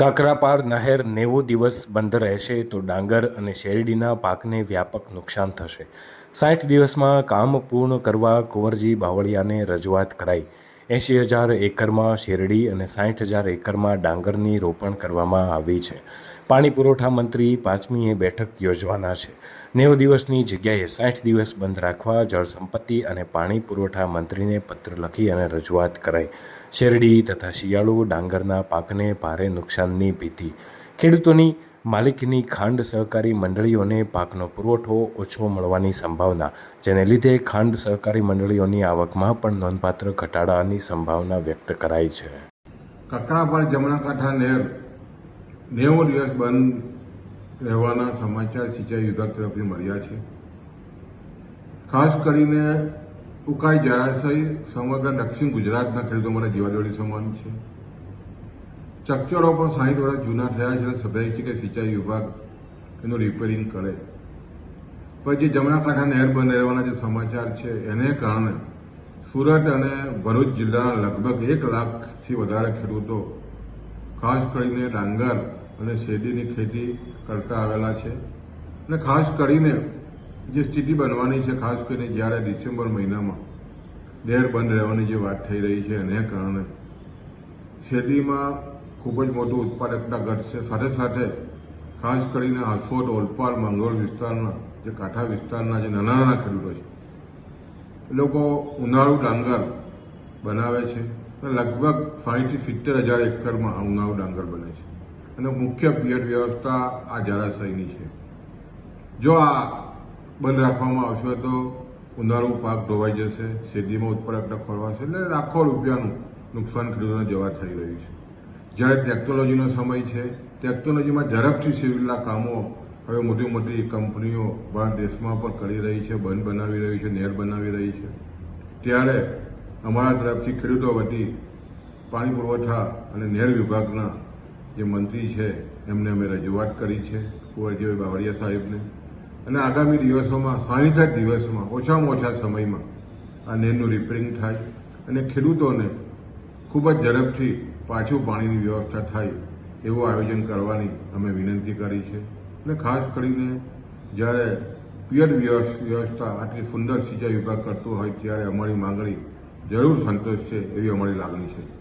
કાકરાપાર નહેર નેવું દિવસ બંધ રહેશે તો ડાંગર અને શેરડીના પાકને વ્યાપક નુકસાન થશે. સાઠ દિવસમાં કામ પૂર્ણ કરવા કુંવરજી બાવળિયાને રજૂઆત કરાઈ. એંશી હજાર એકરમાં શેરડી અને સાઠ હજાર એકરમાં ડાંગરની રોપણ કરવામાં આવી છે. પાણી પુરવઠા મંત્રી પાંચમીએ બેઠક યોજવાના છે. નેવ દિવસની જગ્યાએ સાઠ દિવસ બંધ રાખવા જળસંપત્તિ અને પાણી પુરવઠા મંત્રીને પત્ર લખી અને રજૂઆત કરાઈ. શેરડી તથા શિયાળુ ડાંગરના પાકને ભારે નુકસાનની ભીતિ. ખેડૂતોની માલિકીની ખાંડ સહકારી મંડળીઓને પાકનો પુરવઠો ઓછો મળવાની સંભાવના, જેને લીધે ખાંડ સહકારી મંડળીઓની આવકમાં પણ નોંધપાત્ર ઘટાડાની સંભાવના વ્યક્ત કરાઈ છે. કકડાપાર જમણા કાંઠા નહેર નેવું દિવસ બંધ રહેવાના સમાચાર સિંચાઈ વિભાગ તરફથી મળ્યા છે. ખાસ કરીને ઉકાઈ જળાશય સમગ્ર દક્ષિણ ગુજરાતના ખેડૂતો માટે જીવાદોરી સમાન છે. ચકચરો પણ સાહીઠ વર્ષ જૂના થયા છે અને સભ્યાય છે કે સિંચાઈ વિભાગ એનું રિપેરિંગ કરે. પણ જે જમણા કાંઠા નહેર બંધ રહેવાના જે સમાચાર છે, એને કારણે સુરત અને ભરૂચ જિલ્લાના લગભગ એક લાખથી વધારે ખેડૂતો ખાસ કરીને ડાંગર અને શેરડીની ખેતી કરતા આવેલા છે. અને ખાસ કરીને જે સ્થિતિ બનવાની છે, ખાસ કરીને જ્યારે ડિસેમ્બર મહિનામાં નહેર બંધ રહેવાની જે વાત થઈ રહી છે, એને કારણે શેરડીમાં ખૂબ જ મોટું ઉત્પાદકતા ઘટશે સાથે સાથે ખાસ કરીને હાંસોટ ઓલપાડ મંગોળ વિસ્તારના જે કાંઠા વિસ્તારના જે નાના નાના ખેડૂતો છે, એ લોકો ઉનાળુ ડાંગર બનાવે છે અને લગભગ સાહીઠથી સિત્તેર હજાર એકરમાં આ ઉનાળુ ડાંગર બને છે. અને મુખ્ય પિયત વ્યવસ્થા આ જળાશયની છે. જો આ બંધ રાખવામાં આવશે તો ઉનાળુ પાક ધોવાઈ જશે, શેરડીમાં ઉત્પાદકતા ખોરવાશે, એટલે લાખો રૂપિયાનું નુકસાન ખેડૂતોને જવા થઈ રહ્યું છે. જ્યારે ટેકનોલોજીનો સમય છે ટેકનોલોજીમાં ઝડપથી સિવિલના કામો હવે મોટી મોટી કંપનીઓ ભારત દેશમાં પણ કરી રહી છે, બંધ બનાવી રહી છે, નેર બનાવી રહી છે. ત્યારે અમારા તરફથી ખેડૂતો વતી પાણી પુરવઠા અને નેર વિભાગના જે મંત્રી છે, એમને અમે રજૂઆત કરી છે કુંવરજીભાઈ બાવળિયા સાહેબને. અને આગામી દિવસોમાં સાહીઠ દિવસમાં, ઓછામાં ઓછા સમયમાં આ નેરનું રિપેરિંગ થાય. અને ખેડૂતોને ખૂબ જ ઝડપથી પાછું પાણીની વ્યવસ્થા થાય એવું આયોજન કરવાની અમે વિનંતી કરી છે. અને ખાસ કરીને જ્યારે પિયર વ્યવસ્થા આટલી સુંદર સિંચાઈ વિભાગ કરતો હોય ત્યારે અમારી માંગણી જરૂર સંતોષ છે એવી અમારી લાગણી છે.